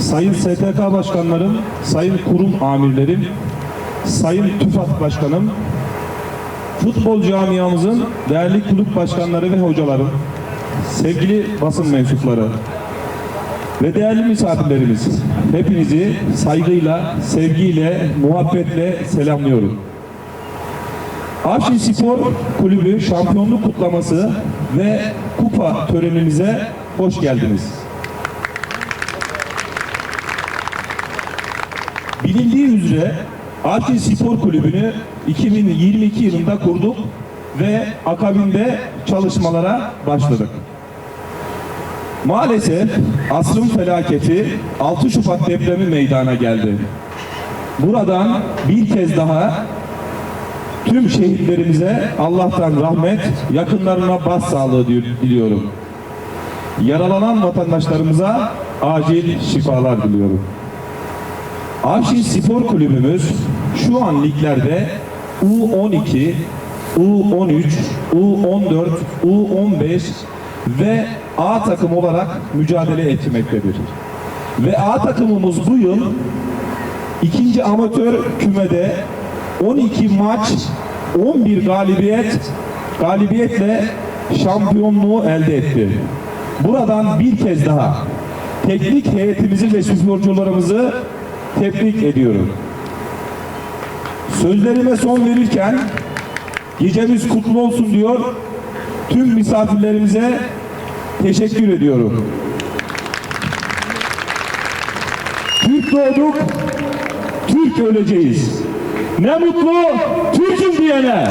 sayın STK başkanlarım, sayın kurum amirlerim, sayın TÜFAD başkanım, futbol camiamızın değerli kulüp başkanları ve hocalarım, sevgili basın mensupları ve değerli misafirlerimiz, hepinizi saygıyla, sevgiyle, muhabbetle selamlıyorum. Avşin Spor Kulübü şampiyonluk kutlaması ve kupa törenimize hoş geldiniz. Bilindiği üzere Avşin Spor Kulübü'nü 2022 yılında kurduk ve akabinde çalışmalara başladık. Maalesef asrın felaketi 6 Şubat depremi meydana geldi. Buradan bir kez daha tüm şehitlerimize Allah'tan rahmet, yakınlarına başsağlığı diliyorum. Yaralanan vatandaşlarımıza acil şifalar diliyorum. Avşin Spor Kulübümüz şu an liglerde U12, U13, U14, U15 ve A takım olarak mücadele etmektedir. Ve A takımımız bu yıl ikinci amatör kümede 12 maç 11 galibiyet galibiyetle şampiyonluğu elde etti. Buradan bir kez daha teknik heyetimizi ve sporcularımızı tebrik ediyorum. Sözlerime son verirken gecemiz kutlu olsun diyor. Tüm misafirlerimize teşekkür ediyorum. Türk doğduk, Türk öleceğiz. Ne mutlu Türk'üm diyene.